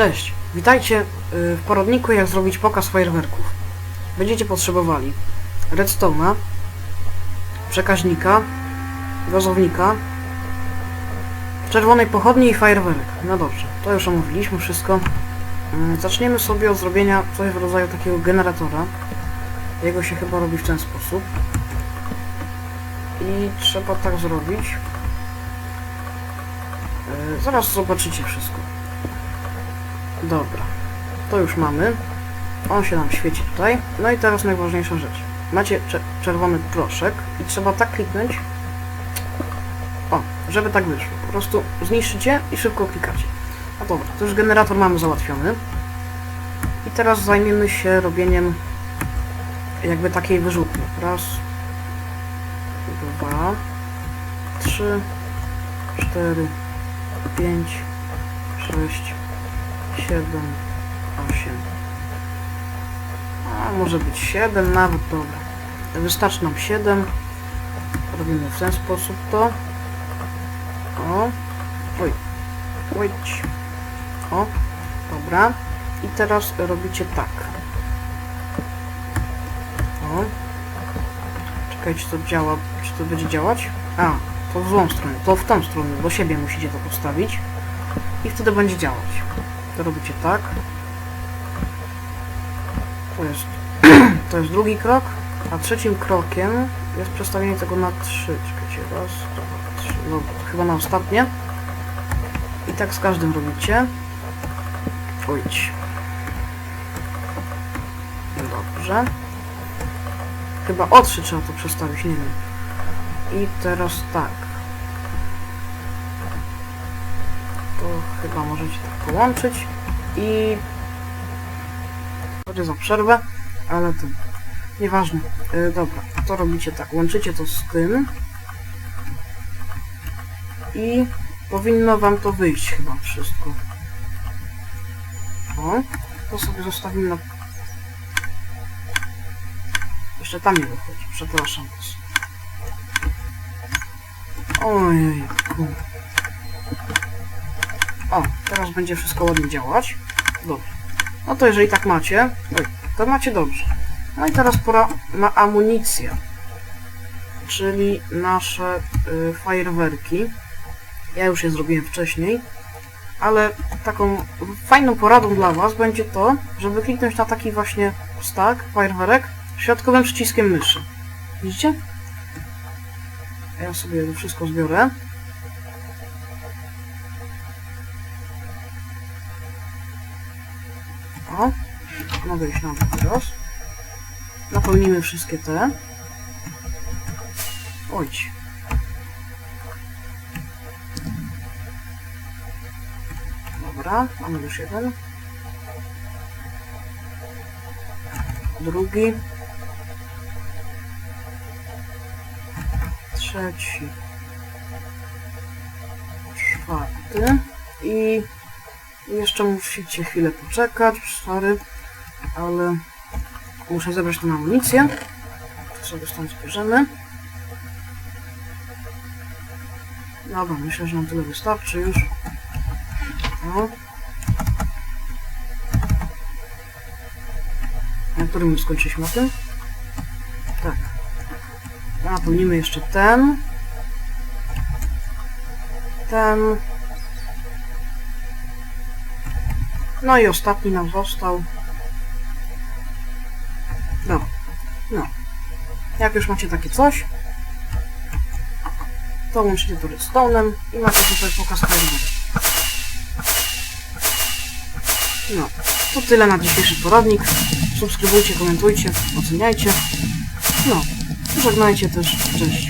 Cześć, witajcie y, w poradniku jak zrobić pokaz fajerwerków. Będziecie potrzebowali redstone'a, przekaźnika, gazownika, czerwonej pochodni i fajerwerek. No dobrze, to już omówiliśmy wszystko. Mm, Zaczniemy sobie od zrobienia coś w rodzaju takiego generatora. Jego się chyba robi w ten sposób. I trzeba tak zrobić. Y, Zaraz zobaczycie wszystko. Dobra, to już mamy. On się nam świeci tutaj. No i teraz najważniejsza rzecz. Macie cze- czerwony proszek i trzeba tak kliknąć. O, żeby tak wyszło. Po prostu zniszczycie i szybko klikacie. No dobra, to już generator mamy załatwiony. I teraz zajmiemy się robieniem jakby takiej wyrzutni. Raz, dwa, trzy, cztery, pięć, sześć, 7, 8. A może być 7 nawet, dobra. Wystarczy nam 7. Robimy w ten sposób to. O. Oj. Oj. O. Dobra. I teraz robicie tak. O. Czekajcie, czy to działa. Czy to będzie działać? A, to w złą stronę. To w tą stronę. Do siebie musicie to postawić i wtedy będzie działać. To robicie tak. To jest, to jest drugi krok, a trzecim krokiem jest przestawienie tego na trzy. Czekajcie, raz, dwa, trzy. To chyba na ostatnie. I tak z każdym robicie. Pójdź. Dobrze. Chyba o trzy trzeba to przestawić, nie wiem. I teraz tak. To chyba możecie tak połączyć i sorry za przerwę, ale to nieważne. Yy, dobra, to robicie tak, łączycie to z tym i powinno wam to wyjść chyba wszystko. O, to sobie zostawimy na... Jeszcze tam nie wychodzi, przepraszam was. Ojej, o, teraz będzie wszystko ładnie działać. Dobrze. No to jeżeli tak macie, to macie dobrze. No i teraz pora na amunicję. Czyli nasze y, fajerwerki. Ja już je zrobiłem wcześniej. Ale taką fajną poradą dla Was będzie to, żeby kliknąć na taki właśnie stack, fajerwerek, środkowym przyciskiem myszy. Widzicie? Ja sobie to wszystko zbiorę. O, mogę iść na teraz. Napełnimy wszystkie te. Ojć. Dobra, mamy już jeden. Drugi. Trzeci. Czwarty. I jeszcze musicie chwilę poczekać, sorry, ale muszę zebrać tą amunicję. To sobie stąd zbierzemy. Dobra, myślę, że nam tyle wystarczy już. O. Na którym skończyliśmy o tym? Tak. Napełnimy jeszcze ten. Ten. No i ostatni nam został. No. No. Jak już macie takie coś, to łączycie to redstone'em i macie tutaj pokaz fajerwerek. No. To tyle na dzisiejszy poradnik. Subskrybujcie, komentujcie, oceniajcie. No. Żegnajcie też. Cześć.